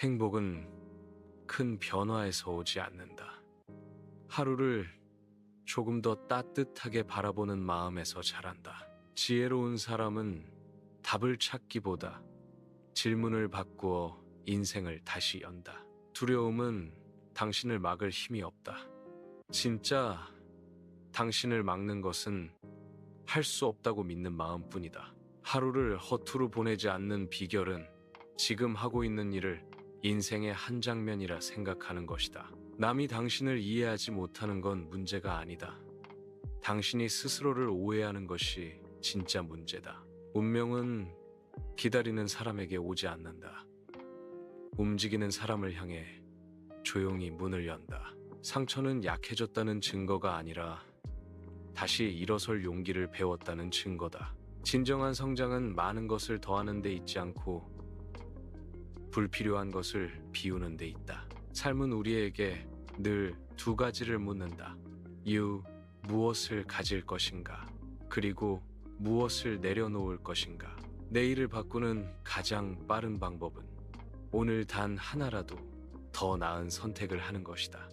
행복은 큰 변화에서 오지 않는다. 하루를 조금 더 따뜻하게 바라보는 마음에서 자란다. 지혜로운 사람은 답을 찾기보다 질문을 바꾸어 인생을 다시 연다. 두려움은 당신을 막을 힘이 없다. 진짜 당신을 막는 것은 할 수 없다고 믿는 마음뿐이다. 하루를 허투루 보내지 않는 비결은 지금 하고 있는 일을 인생의 한 장면이라 생각하는 것이다. 남이 당신을 이해하지 못하는 건 문제가 아니다. 당신이 스스로를 오해하는 것이 진짜 문제다. 운명은 기다리는 사람에게 오지 않는다. 움직이는 사람을 향해 조용히 문을 연다. 상처는 약해졌다는 증거가 아니라 다시 일어설 용기를 배웠다는 증거다. 진정한 성장은 많은 것을 더하는 데 있지 않고 불필요한 것을 비우는 데 있다. 삶은 우리에게 늘 두 가지를 묻는다. You, 무엇을 가질 것인가? 그리고 무엇을 내려놓을 것인가? 내일을 바꾸는 가장 빠른 방법은 오늘 단 하나라도 더 나은 선택을 하는 것이다.